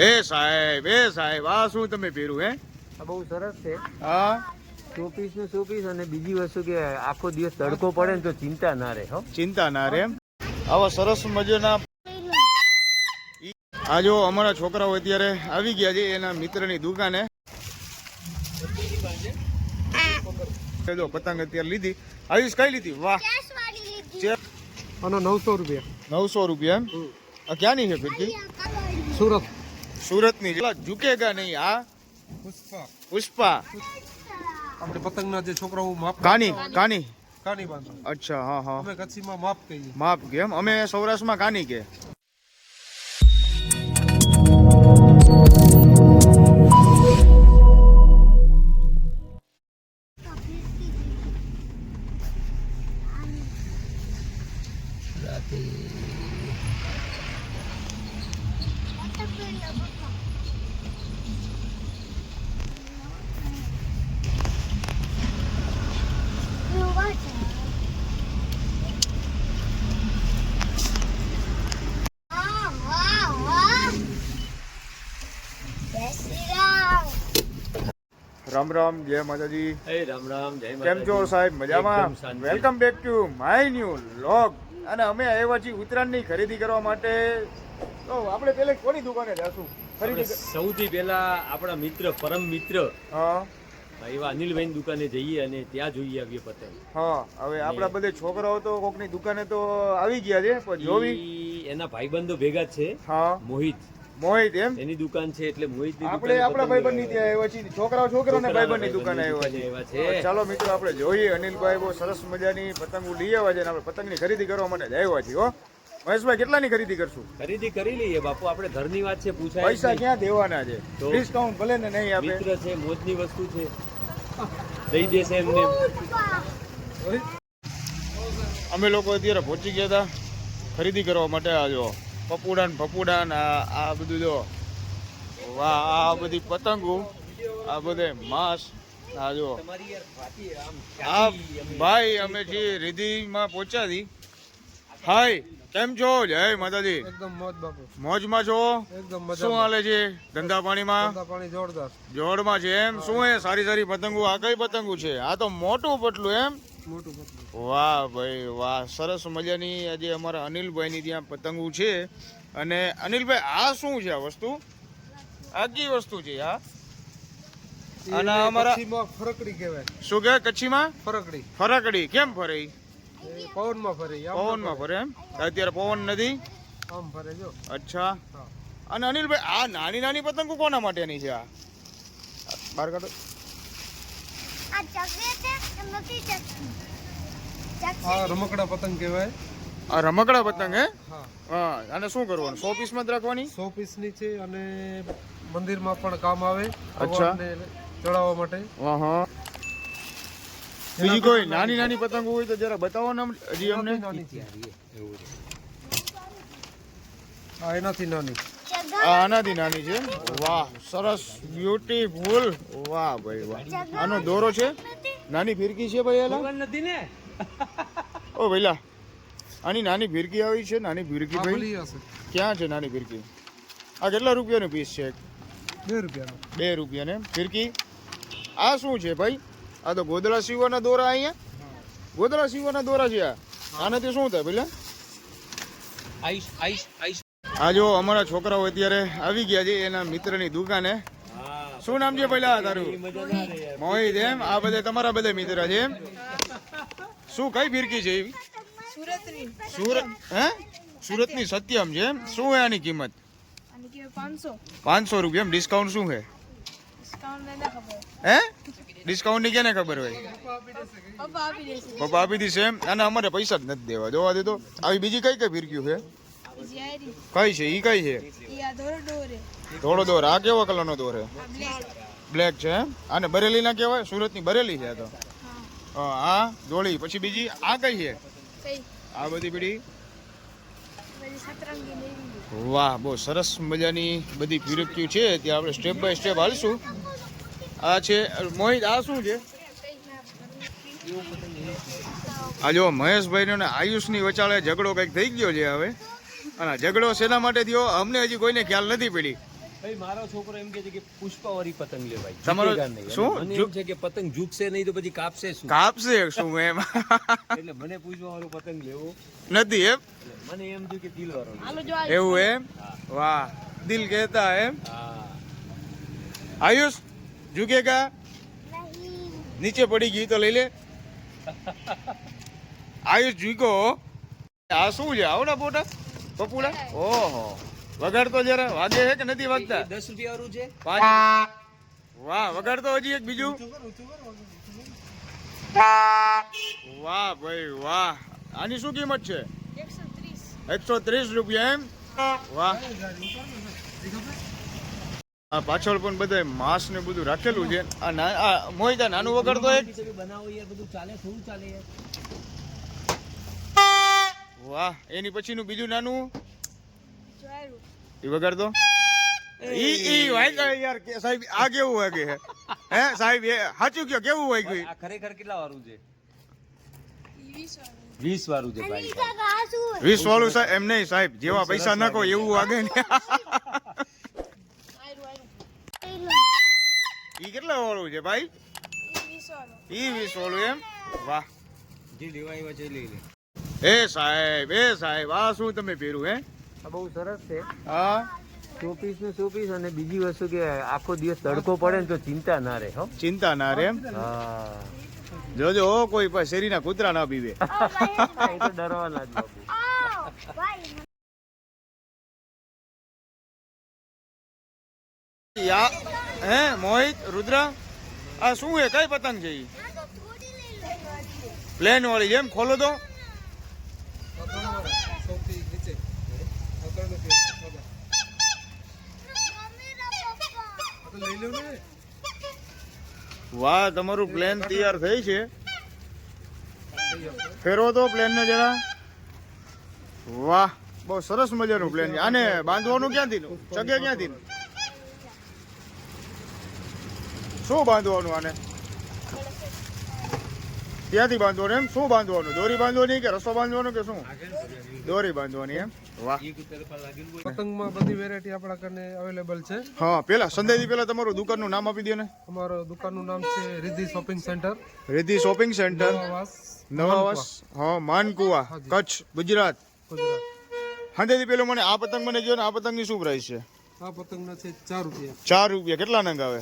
એ સાહેબ એ સાહેબ આ શું તમે પહેર્યું હે? આ બહુ સરસ છે. હા? શોપીસનું શોપીસ અને બીજી વસ્તુ કે આખો દિવસ તડકો પડે ને તો ચિંતા ના રહે હો. ચિંતા ના રહે એમ? આવા સરસ મજાના આ જો અમારા છોકરાઓ અત્યારે આવી ગયા છે એના મિત્રની દુકાને. જો પતંગ અત્યારે લીધી. આવીશ કઈ લીધી? વાહ. અને નવસો રૂપિયા. નવસો રૂપિયા એમ? આ ક્યાંની છે ફિરકી? સુરત. સુરતની. ઝુકેગા નહીં આ પુષ્પા. પુષ્પા. આપણે પતંગના જે છોકરાઓ માપ કાની કાની? કાની બાંધો. અચ્છા હા હા. અમે કચ્છીમાં માપ કહીએ માપ કે એમ અમે સૌરાષ્ટ્રમાં કાની કે? રામ રામ જય માતાજી. એ રામ રામ જય કેમ છો સાહેબ? મજામાં. Welcome back to my new vlog અને અમે આવ્યા છીએ ઉત્તરાયણની ખરીદી કરવા માટે. તો આપણે પેલે કોની દુકાને જાશું? ખરીદી સૌથી પહેલા આપણા મિત્ર પરમ મિત્ર હા. એવા અનિલભાઈની દુકાને જઈએ અને ત્યાં જોઈએ આવીએ પતંગ. હા હવે આપણા બધે છોકરાઓ તો કોકની દુકાને તો આવી ગયા છે પણ જોવી. એના ભાઈબંધો ભેગા છે હા. મોહિત. મોહિત એમ? એની દુકાન છે એટલે મોહિત આપણે આપણા ભાઈબંધની ત્યાં આવ્યા છીએ. છોકરાઓ છોકરાઓને ભાઈબંધની દુકાન આવ્યા છે. ચાલો મિત્રો આપણે જોઈએ. અનિલભાઈ બહુ સરસ મજાની પતંગો લઈ આવ્યા છે અને આપણે પતંગની ખરીદી કરવા માટે જ આવ્યા છીએ હો. મહેશભાઈ કેટલાની ખરીદી કરશું? ખરીદી કરી લઈએ. બાપુ આપણે ઘરની વાત છે પૂછાય પૈસા ક્યાં દેવાના છે? ડિસ્કાઉન્ટ ભલે ને નહીં આપે. મિત્ર છે મોજની વસ્તુ છે. દઈ દેશે એમને. અમે લોકો અત્યારે પહોંચી ગયા હતા ખરીદી કરવા માટે આ જો પપુડા ને પપુડા ને આ બધું જો. વાહ આ બધી પતંગો આ બધે માંસ આ જો. આ ભાઈ અમે જે રીધિમાં પહોંચ્યા હતી હાય કેમ છો? જય માતાજી. એકદમ મોજ બાપુ. મોજમાં છો? એકદમ શું હાલે છે? ધંધા પાણીમાં? પાણી જોરદાર. જોડમાં છે એમ? શું એ સારી સારી પતંગો? આ કઈ પતંગો છે? આ તો મોટું પટલું એમ? વાહ ભાઈ વાહ. સરસ મજાની આજે અમારા અનિલભાઈની ત્યાં પતંગો છે. અને અનિલભાઈ આ શું છે આ વસ્તુ? આ કી વસ્તુ છે આ અને અમારા ફરકડી કહેવાય. શું કહેવાય કચ્છીમાં? ફરકડી. ફરકડી. કેમ ફરે? પવનમાં ફરે પવનમાં ફરે. એમ? અત્યારે પવન નથી? આમ ફરે જો. અચ્છા. અને અનિલભાઈ આ નાની નાની પતંગો કોના માટેની છે આ? બહાર કાઢો. આ છે નથી રમકડા પતંગ કહેવાય. આ રમકડા પતંગ હે? હા. હા અને શું કરવાનું? સો પીસમાં જ રાખવાની? સો પીસની છે અને મંદિરમાં પણ કામ આવે અચ્છા. ચડાવવા માટે. હા હા. બીજી કોઈ નાની નાની પતંગો હોય તો જરા બતાવો ને હજી અમને. નાની છે. હા એનાથી નાની. આનાથી નાની છે. વાહ સરસ બ્યુટીફુલ વાહ ભાઈ વાહ. આનો દોરો છે? નાની ફિરકી છે ભાઈ એલા? નથી ને ઓ ભઈલા આની નાની ફિરકી આવી છે નાની ફિરકી ભાઈ. ક્યાં છે નાની ફિરકી? આ કેટલા રૂપિયાનો પીસ છે બે રૂપિયાનો. બે રૂપિયાને ફિરકી? આ શું છે ભાઈ? આ તો ગોદડા સીવવાના દોરા અહીંયા? ગોદડા સીવવાના દોરા છે આ? આનાથી શું થાય પેલા આઈસ આઈસ આઈશ આ જો અમારા છોકરાઓ અત્યારે આવી ગયા છે એના મિત્રની દુકાને. શું નામ છે પેલા તારું. મોહિત એમ? આ બધા તમારા બધા મિત્ર છે એમ? શું કઈ ફિરકી છે સુરત હે? સુરતની સત્યમ છે એમ? શું છે આની કિંમત? અને કે 500 પાંચસો રૂપિયા એમ? ડિસ્કાઉન્ટ શું છે હે? ડિસ્કાઉન્ટની કેને ખબર હોય? પપ્પા આપી દેશે. એમ? અને અમારે પૈસા જ નથી દેવા. જોવા દે તો. આવી બીજી કઈ કઈ ફિરકીઓ છે? કઈ છે? ઈ કઈ છે? ધોળો દોરો. આ કેવો કલરનો દોર છે? બ્લેક છે આને બરેલી ના કહેવાય? સુરતની બરેલી છે આ તો. આ ધોળી. પછી બીજી આ કઈ છે? આ બધી લેવી વાહ, બહુ સરસ મજાની બધી ફિરકીઓ છે. ત્યાં આપણે સ્ટેપ બાય સ્ટેપ હાલશું. આ છે, મોહિત, આ શું છે? આ જો મહેશભાઈ ને આયુષની વચાળે ઝઘડો કંઈક થઈ ગયો છે હવે. અને ઝઘડો શેના માટે થયો? અમને હજી કોઈને ખ્યાલ નથી પડી. ભાઈ મારો છોકરો એમ કે છે કે પુષ્પાવાળી પતંગ લેવાય. તમારો- ઝૂકેગા નહીં. અને શું? એમ છે કે પતંગ ઝૂકશે નહીં તો પછી કાપશે શું? કાપશે શું એમ? એટલે મને પુષ્પાવાળો પતંગ લેવો. નથી એમ? મને એમ થયું કે દિલવાળો લેવો. એવું એમ? વાહ. દિલ કહેતા એમ? હા. આયુષ ઝુકેગા નહીં. નીચે પડી ગઈ તો લઈ લે. આયુષ ઝુકો આ શું છે? આવડા બોટા પપુડા ઓહો. વગાડતો જરા? વાગે છે કે નથી વાગતા? દસ રૂપિયા વાળું છે. વાહ વગાડતો હજી એક બીજું? વાહ ભાઈ વાહ. આની શું કિંમત છે? એકસો ત્રીસ. રૂપિયા એમ? વાહ. આ પાછળ પણ બધા માંસ ને બધું રાખેલું છે. આ મોહિતા નાનું વગાડતો એક? બનાવો યાર બધું ચાલે શું ચાલે યાર. વાહ એની પછીનું બીજું નાનું? ઈ વગાડતો? ઈ ઈ વાગ્યા યાર કે સાહેબ આ કેવું વાગે હે હે સાહેબ એ સાચું કયો કેવું વાગ્યું? આ ખરેખર કેટલા વારું છે? વીસ વાળું. છે ભાઈ. અનિતા આ શું વીસ વાળું સાહેબ એમ નહીં સાહેબ જેવા પૈસા નાખો એવું વાગે ને. ઈ કેટલા વાળું છે ભાઈ? ઈ વીસ વાળું એમ? વાહ. જે લેવા આવ્યા છે એ લઈ લે. એ સાહેબ એ સાહેબ આ શું તમે પહેર્યું હે? આ બહુ સરસ છે. હા? શો પીસનું શો પીસ અને બીજી વસ્તુ કે આખો દિવસ તડકો પડે ને તો ચિંતા ના રહે હો. ચિંતા ના રહે એમ? હા. જોજો કોઈ પણ શેરીના કૂતરા ના પીવે એ તો ડરવાના જ યા હે મોહિત રુદ્ર આ શું હે કઈ પતંગ છે પ્લેન વાળી જેમ ખોલો તો. વાહ, તમારું પ્લેન તૈયાર થઈ છે. ફેરવો તો પ્લેન ને જરા. વાહ, બહુ સરસ મજાનું પ્લેન છે. આને બાંધવાનું ક્યાંથી ચગે ક્યાંથી શું બાંધવાનું આને? ત્યાંથી બાંધવાનું એમ? શું બાંધવાનું? દોરી બાંધવાની કે રસો બાંધવાનો કે શું? દોરી બાંધવાની એમ? વાહ. પતંગમાં બધી વેરાયટી આપણા કને અવેલેબલ છે. હા પેલા સંદેશી પેલા તમારું દુકાનનું નામ આપી દો ને. અમારું દુકાનનું નામ છે Riddhi shopping centre. Riddhi shopping centre. Navavas. હા માનકુવા કચ્છ ગુજરાત. ગુજરાત. સંદેશી પેલો મને આ પતંગ મને જોયો ને? આ પતંગની શું પ્રાઇસ છે? આ પતંગના છે ચાર રૂપિયા. ચાર રૂપિયા. કેટલા નંગ આવે?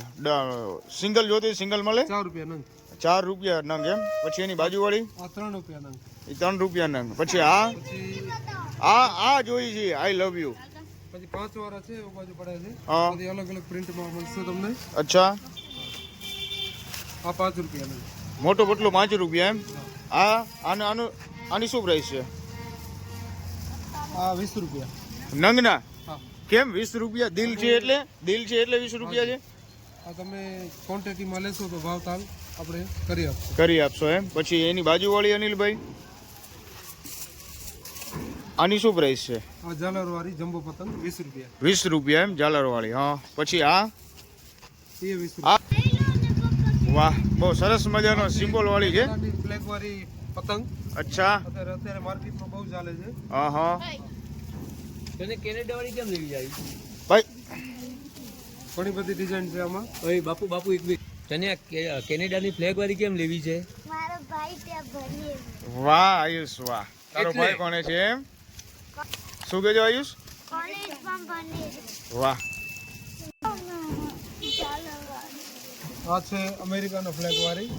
સિંગલ જોતી સિંગલ મળે? ચાર રૂપિયા નંગ. ચાર રૂપિયા નંગ એમ. પછી એની બાજુવાળી? ત્રણ રૂપિયા નંગ. એ ત્રણ રૂપિયા નંગ. પછી આ? આ આ જોઈ છે. આઈ લવ યુ પછી પાંચ વાળા છે એ બાજુ પડે છે. હા. અલગ અલગ પ્રિન્ટમાં મળશે તમને. અચ્છા. આ પાંચ રૂપિયા નંગ. મોટો પટલો પાંચ રૂપિયા એમ. આ આનું આનું આની શું પ્રાઇસ છે? આ વીસ રૂપિયા. નંગના? કેમ? વીસ રૂપિયા? દિલ છે એટલે? દિલ છે એટલે વીસ રૂપિયા છે? આ તમે ક્વોન્ટિટીમાં લેશો તો ભાવ તાલ આપણે કરી આપશું. કરી આપશો એમ? પછી એની બાજુવાળી અનિલભાઈ? આની શું પ્રાઇસ છે? આ ઝાલરવાળી જમ્બો પતંગ વીસ રૂપિયા. વીસ રૂપિયા એમ ઝાલરવાળી હા. પછી આ? એ વીસ રૂપિયા. વાહ બહુ સરસ મજાનો સિમ્બોલ વાળી છે. ફ્લેગ વાળી પતંગ. અચ્છા. અત્યારે અત્યારે માર્કેટમાં બહુ ચાલે છે. હા હા. તને કેનેડા વાળી કેમ લેવી આવી? ભાઈ. ઘણી બધી ડિઝાઇન છે આમાં. ભાઈ બાપુ બાપુ એક મિનિટ. તને કે- કેનેડાની ફ્લેગ વાળી કેમ લેવી છે? મારો ભાઈ ત્યાં ભણીએ વાહ આયુષ વાહ. તારો? ભાઈ કોને છે એમ? શું કહેજો આયુષ? કોલેજમાં ભણે છે. વાહ. આ છે અમેરિકાનો ફ્લેગ વાળી.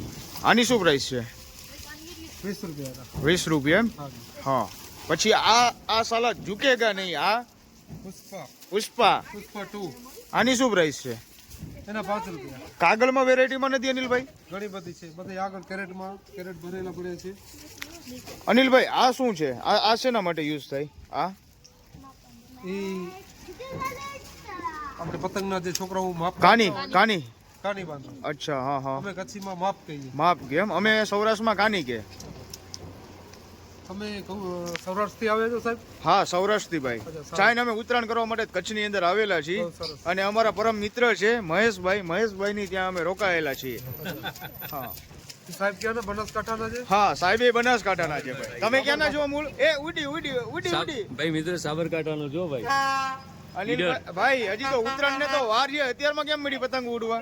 આની શું પ્રાઇસ છે? વીસ રૂપિયા વીસ રૂપિયા એમ? હા. હા. પછી આ આ સાલા ઝૂકેગા નહીં આ? પુષ્પા. પુષ્પા. પુષ્પા ટુ. આની શું પ્રાઇસ છે? એના પાંચ રૂપિયા. કાગળમાં વેરાયટીમાં નથી અનિલભાઈ? ઘણી બધી છે. બધી આગળ કેરેટમાં કેરેટ ભરેલા પડ્યા છે. અનિલભાઈ આ શું છે? આ આ શેના માટે યુઝ થાય? આ? એ આપણે પતંગના જે છોકરાઓ માપ કાની કાની? કાની બાંધો. અચ્છા હા હા. અમે કચ્છીમાં માપ કહીએ. માપ એમ અમે સૌરાષ્ટ્રમાં કાની કે? તમે સૌરાષ્ટ્રથી આવે છો સાહેબ? હા સૌરાષ્ટ્રથી ભાઈ. અમે ઉત્તરાયણ કરવા માટે કચ્છની અંદર આવેલા છીએ. અને અમારા પરમ મિત્ર છે મહેશભાઈ. મહેશભાઈની ત્યાં અમે રોકાયેલા છીએ. હા. સાહેબ ક્યાં ને બનાસકાંઠાના છે? હા સાહેબે બનાસકાંઠાના છે ભાઈ. તમે ક્યાંના છો મૂળ? એ ઉડી ઉડી ઉડી ઉડી. ભાઈ મિત્ર સાબરકાંઠાનો જો ભાઈ? અનિલ ભાઈ હજી તો ઉત્તરાયણ ને તો વાર છે અત્યારમાં કેમ મળી પતંગ ઉડવા?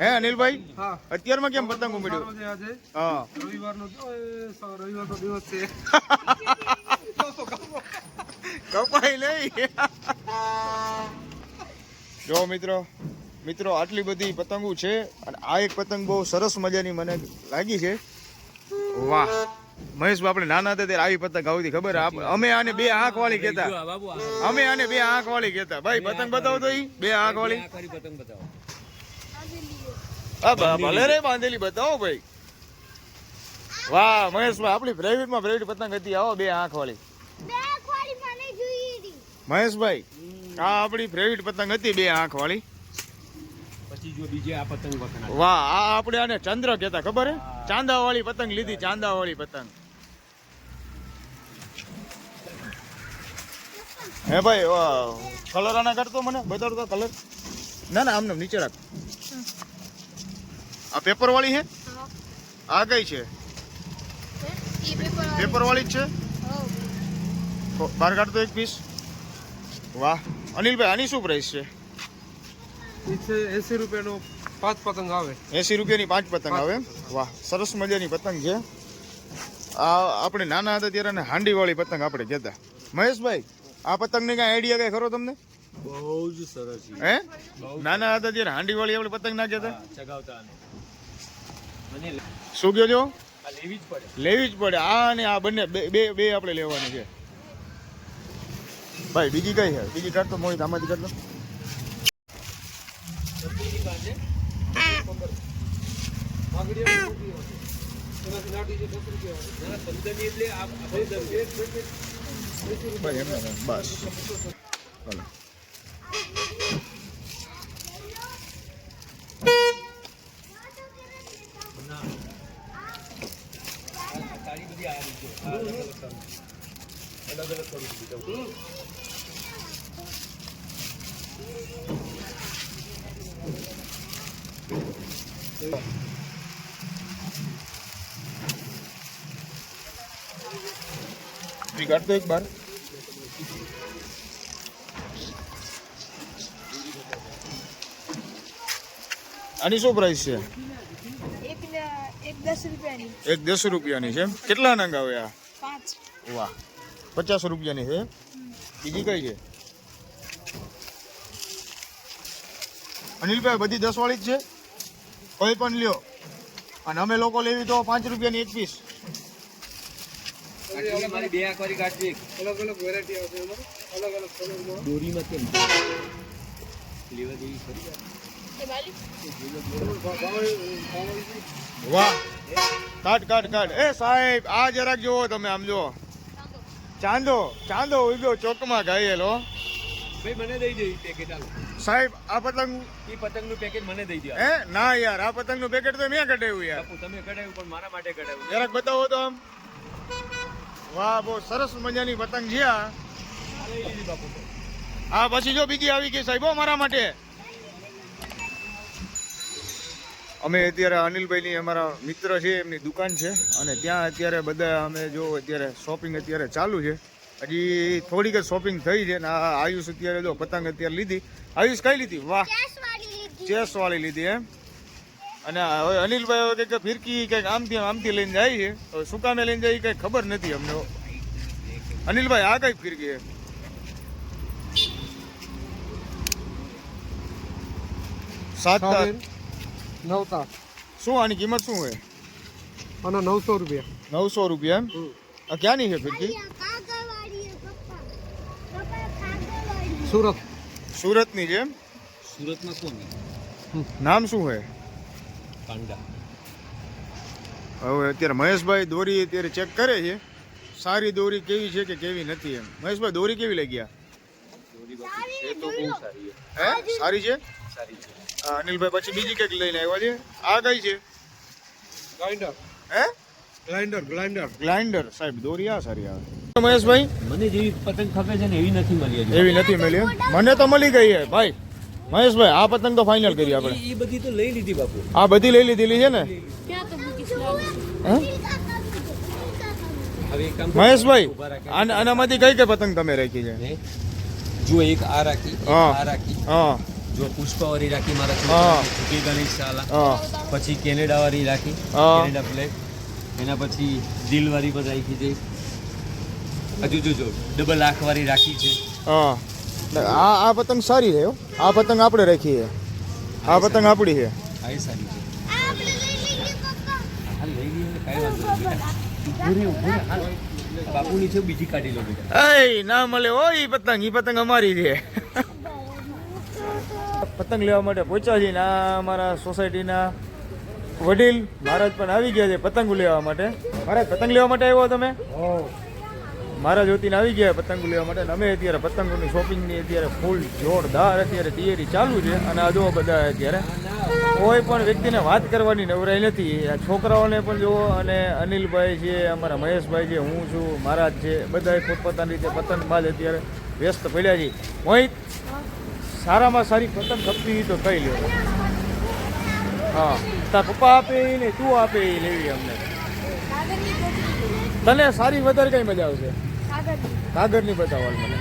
હે અનિલભાઈ? હા. અત્યારમાં કેમ પતંગ આજે હા. રવિવારનો તો એ સ- રવિવારનો દિવસ છે. કપાઈ લઈ. જો મિત્રો મિત્રો આટલી બધી પતંગો છે અને આ એક પતંગ બહુ સરસ મજાની મને લાગી છે. વાહ. મહેશ આપણે નાના હતા ત્યારે આવી પતંગ આવતી ખબર અમે આને બે આંખ વાળી આ અમે આને બે આંખ વાળી કહેતા. ભાઈ પતંગ બતાવો તો ઈ. બે આંખ વાળી પતંગ બતાવો. હા ભલે રે બાંધેલી બતાવો ભાઈ. વાહ મહેશભાઈ આપણી પ્રાઇવેટ પ્રાઇવેટ પતંગ હતી. આવો બે આંખ વાળી. બે ખોલી મને જોઈ હતી મહેશભાઈ આ આપણી પ્રાઇવેટ પતંગ હતી બે આંખ વાળી. પછી જો બીજે આ પતંગ વખણા વાહ આ આપણે આને ચંદ્ર કહેતા ખબર હે? ચાંદા વાળી પતંગ લીધી ચાંદા વાળી પતંગ. હે ભાઈ કલર આના કરતો મને બતાડતો કલર ના ના આમને નીચે રાખ. આ પેપર વાળી હે? આ કઈ છે? ઈ પેપર પેપર વાળી જ છે? તો બહાર કાઢતો એક પીસ વાહ. અનિલભાઈ આની શું પ્રાઇસ છે? એસી રૂપિયાનો પાંચ પતંગ આવે. એસી રૂપિયાની પાંચ પતંગ આવે વાહ સરસ મજાની પતંગ છે. આ આપણે નાના હતા ત્યારે હાંડીવાળી પતંગ આપણે કહેતા. મહેશભાઈ આ પતંગને કાંઈ આઈડિયા કાંઈ ખરો તમને? બહુ જ સરસ છે. હે? નાના હતા ત્યારે હાંડીવાળી આપણે પતંગ ના કહેતા? ચગાવતા શું કહો છો? લેવી જ પડે. લેવી જ પડે. આ અને આ બંને બે બે આપણે લેવાની છે. ભાઈ બીજી કઈ છે? બીજી કાઢતો મોહિત આમાંથી કાઢતો એનાથી નાટી છે દસ રૂપિયા ના, પંદરની એટલે આ આ પંદર છે. ભાઈ એમને એમ, બસ ચાલો બધી આવી છે અલગ અલગ કરું. છું. બીજી કાઢતો એક બાર આની શું પ્રાઇસ છે રૂપિયાની. એક દસ રૂપિયાની છે કેટલા નંગ આવે આ? પાંચ. વાહ. પચાસ રૂપિયાની છે બીજી કઈ છે? અનિલભાઈ બધી દસ વાળી જ છે? કોઈ પણ લ્યો. અને અમે લોકો લેવી તો પાંચ રૂપિયાની એક પીસ. આટલી મારી બે આંખવાળી કાઢજે એક. અલગ અલગ વેરાયટી આવશે અલગ અલગ કલરમાં દોરીમાં કેમ? લેવા જેવી ખરી વાહ. કાટ કાટ કાટ એ સાહેબ આ જરાક જોવો તમે આમ જો ચાંદો ચાંદો ઉગ્યો ચોકમાં ગાયેલો ભાઈ મને દઈ દે પેકેટ સાહેબ આ પતંગ એ પતંગનું પેકેટ મને દઈ દો હે? ના યાર આ પતંગનું પેકેટ તો મેં કઢાવ્યું યાર. તમે કઢાવ્યું પણ મારા માટે કઢાવ્યું. જરાક બતાવો તો આમ. વાહ બહુ સરસ મજાની પતંગ છે આ. તો. પછી જો બીજી આવી ગઈ સાહેબ મારા માટે. અમે અત્યારે અનિલભાઈની અમારા મિત્ર છે એમની દુકાન છે. અને ત્યાં અત્યારે બધા અમે જો અત્યારે શોપિંગ અત્યારે ચાલુ છે. હજી થોડીક જ શોપિંગ થઈ છે ને આ આયુષ અત્યારે જો પતંગ અત્યારે લીધી. આયુષ કઈ લીધી? વાહ! ચેસવાળી લીધી. ચેસ વાળી લીધી એમ? અને હવે અનિલભાઈ હવે કંઈક ફિરકી કંઈક આમથી આમથી લઈને જાય છે. હવે શું કામે લઈને જાય કંઈ ખબર નથી અમને. અનિલભાઈ આ કઈ ફિરકી છે? સાત નવતા. શું આની કિંમત શું હોય? અને નવસો રૂપિયા. નવસો રૂપિયા એમ? આ ક્યાંની છે ફિરકી? સુરત. સુરતની છે એમ? સુરતમાં કોણ નામ? શું હોય? પાંડા. હવે અત્યારે મહેશભાઈ દોરી અત્યારે ચેક કરે છે. સારી દોરી કેવી છે કે કેવી નથી એમ? મહેશભાઈ દોરી કેવી લાગી આ? એ તો બહુ સારી હે? સારી છે? સારી છે. અનિલભાઈ પછી બીજી કંઈક લઈને આવ્યા છે? આ કઈ છે? ગ્લાઇન્ડર હે? ગ્લાઇન્ડર ગ્લાઇન્ડર ગ્લાઇન્ડર સાહેબ દોરિયા સારી આવે. મહેશભાઈ? મને જેવી પતંગ ખપે છે ને એવી નથી મળી હજુ. એવી નથી મળી મને તો મળી ગઈ છે ભાઈ. મહેશભાઈ આ પતંગ તો ફાઇનલ કરી આપણે. એ બધી તો લઈ લીધી બાપુ. આ બધી લઈ લીધેલી છે ને? હે? મહેશભાઈ આનામાંથી કઈ કઈ પતંગ તમે રાખી છે? હે? જો એક આ રાખી હા. આ રાખી. હા. જો પુષ્પાવાળી રાખી મારા હા. છોકરા ગણેશ શાલા. પછી કેનેડાવાળી રાખી. હા. કેનેડા ફ્લેગ એના પછી દિલવાળી પણ રાખી છે. હજુ જો જો ડબલ આંખવાળી રાખી છે. હા. આ આ પતંગ સારી છે હો. આ પતંગ આપણે રાખી છે આ પતંગ આપણી છે. આ એ સારી છે. બાપુની છે બીજી કાઢી લો બેટા. ના મળે ઓ ઈ પતંગ. ઈ પતંગ અમારી છે. પતંગ લેવા માટે પહોંચ્યા છીએ ને આ અમારા સોસાયટીના વડીલ મહારાજ પણ આવી ગયા છે પતંગ લેવા માટે. મહારાજ પતંગ લેવા માટે આવ્યો તમે? મહારાજ વતીને આવી ગયા પતંગ લેવા માટે. અમે અત્યારે પતંગોની શોપિંગની અત્યારે ફૂલ જોરદાર અત્યારે તૈયારી ચાલુ છે. અને આ જો બધા અત્યારે. કોઈ પણ વ્યક્તિને વાત કરવાની નવરાઈ નથી. આ છોકરાઓને પણ જુઓ અને અનિલભાઈ છે અમારા મહેશભાઈ છે હું છું મહારાજ છે બધા પોતપોતાની રીતે પતંગબાજ અત્યારે વ્યસ્ત પડ્યા છે. મોહિત સારામાં સારી પતંગ ખપતી તો કઈ લ્યો. હા તાર પપ્પા આપે એ ને તું આપે એ લેવી અમને. તને સારી વધારે કઈ મજા આવશે? કાગળની બતાવો મને.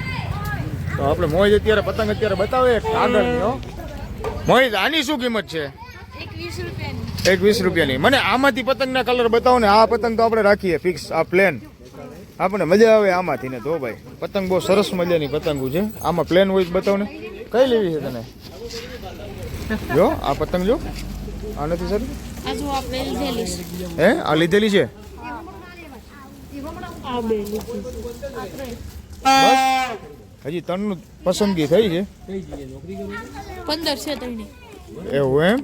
તો આપણે મોહિત અત્યારે પતંગ અત્યારે બતાવે કાગળનો મોહિત આની શું કિંમત છે? એક વીસ રૂપિયાની. મને આમાંથી પતંગના કલર બતાવો ને આ પતંગ તો આપણે રાખીએ ફિક્સ આ પ્લેન. આપણને મજા આવે આમાંથી ને તો ભાઈ. પતંગ બહુ સરસ મજાની પતંગો છે. આમાં પ્લેન હોય બતાવો ને. કઈ લેવી છે તને? જો આ પતંગ જો. આ નથી સર? આ જો આપણે લીધેલી છે. હે? આ લીધેલી છે? હજી ત્રણનું પસંદગી થઈ છે. પંદર છે એવું એમ?